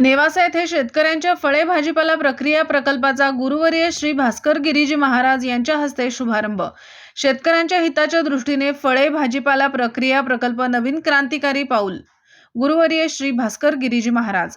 नेवासा येथे शेतकऱ्यांच्या फळे भाजीपाला प्रक्रिया प्रकल्पाचा गुरुवर्य श्री भास्कर गिरीजी महाराज यांच्या हस्ते शुभारंभ. शेतकऱ्यांच्या हिताच्या दृष्टीने फळे भाजीपाला प्रक्रिया प्रकल्प नवीन क्रांतिकारी पाऊल. गुरुवर्य श्री भास्कर गिरीजी महाराज.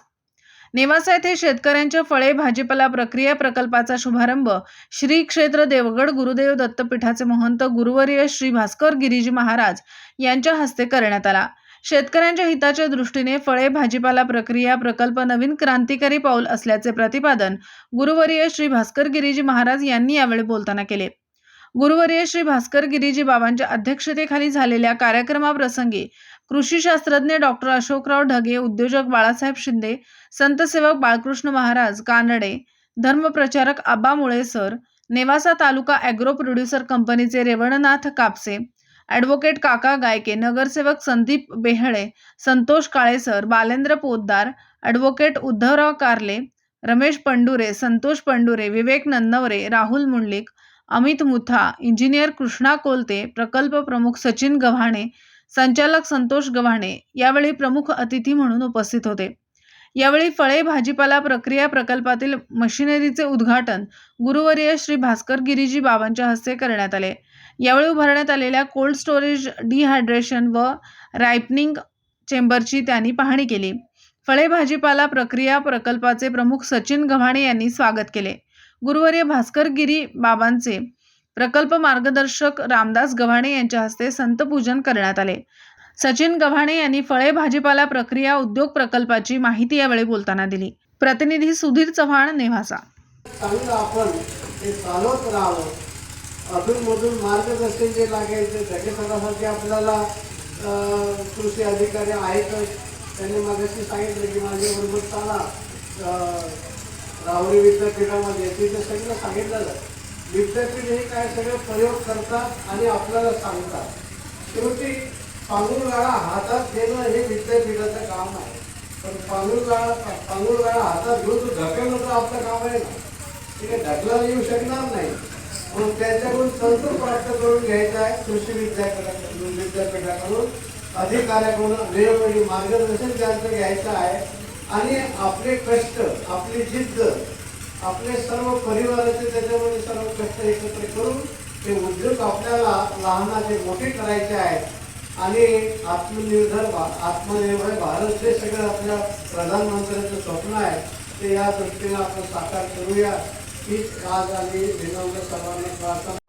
नेवासा येथे शेतकऱ्यांच्या फळे भाजीपाला प्रक्रिया प्रकल्पाचा शुभारंभ श्री क्षेत्र देवगड गुरुदेव दत्तपीठाचे महंत गुरुवर्य श्री भास्कर गिरीजी महाराज यांच्या हस्ते करण्यात आला. शेतकऱ्यांच्या हिताच्या दृष्टीने फळे भाजीपाला प्रक्रिया प्रकल्प नवीन क्रांतिकारी पाऊल असल्याचे प्रतिपादन गुरुवर्य श्री भास्कर गिरीजी महाराज यांनी यावेळी बोलताना केले. गुरुवर्य श्री भास्कर गिरीजी बाबांच्या अध्यक्षतेखाली झालेल्या कार्यक्रमाप्रसंगी कृषी शास्त्रज्ञ डॉक्टर अशोकराव ढगे उद्योजक Balasaheb Shinde संतसेवक Balkrishna Maharaj Kanade धर्मप्रचारक Aba Mule sir Nevasa taluka agro producer कंपनीचे रेवणनाथ कापसे ॲडव्होकेट काका गायके नगरसेवक संदीप बेहळे संतोष काळेसर बालेंद्र पोद्दार ॲडव्होकेट उद्धवराव कारले रमेश पंडुरे संतोष पंडुरे विवेक नन्नवरे राहुल मुंडलिक अमित मुथा इंजिनियर कृष्णा कोलते प्रकल्प प्रमुख सचिन गव्हाणे संचालक संतोष गव्हाणे यावेळी प्रमुख अतिथी म्हणून उपस्थित होते. यावेळी फळे भाजीपाला प्रक्रिया प्रकल्पातील मशिनरीचे उद्घाटन गुरुवर्य श्री भास्कर गिरीजी बाबांच्या हस्ते करण्यात आले. यावेळी उभारण्यात आलेल्या कोल्ड स्टोरेज डिहायड्रेशन व रायपनिंग चेंबरची त्यांनी पाहणी केली. फळे भाजीपाला प्रक्रिया प्रकल्पाचे प्रमुख सचिन गव्हाणे यांनी स्वागत केले. गुरुवारी भास्कर गिरी बाबांचे प्रकल्प मार्गदर्शक रामदास गव्हाणे यांच्या हस्ते संतपूजन करण्यात आले. सचिन गव्हाणे यांनी फळे भाजीपाला प्रक्रिया उद्योग प्रकल्पाची माहिती यावेळी बोलताना दिली. प्रतिनिधी सुधीर चव्हाण नेवासा. चांगलं आपण ते चालवत राहावं. अधूनमधून मार्गदर्शन जे लागेल ते आपल्याला कृषी अधिकारी आहेतच त्यांनी माझ्याशी सांगितलं की माझ्याबरोबर चाला अं, राहुरी विद्यापीठामध्ये तिथे सगळं सांगितलं विद्यापीठ हे काय सगळे प्रयोग करतात आणि आपल्याला सांगतात. शेवटी पांगुरगाळा हातात देणं हे विद्यापीठाचं काम आहे. पण पांगुरगाळा पांगुरगाळा हातात घेऊन तो ढकलणं तर आपलं काम आहे ना. ठीक आहे ढकलायला येऊ शकणार नाही. म्हणून त्यांच्याकडून संतूर प्राप्त करून घ्यायचा आहे कृषी विद्यापीठाकडून विद्यापीठाकडून. अधिकाऱ्याकडून वेळोवेळी मार्गदर्शन त्यांचं घ्यायचं आहे. आणि आपले कष्ट आपली जिद्द आपले सर्व परिवाराचे त्याच्यामध्ये सर्व कष्ट एकत्र करून ते उद्योग आपल्याला लहानाचे मोठे करायचे आहेत. आणि आत्मनिर्भर आत्मनिर्भर भारत हे सगळं आपल्या प्रधानमंत्र्यांचं स्वप्न आहे. ते या दृष्टीने आपण साकार करूया. हीच आज आम्ही विनम्र सर्वांना प्रार्थना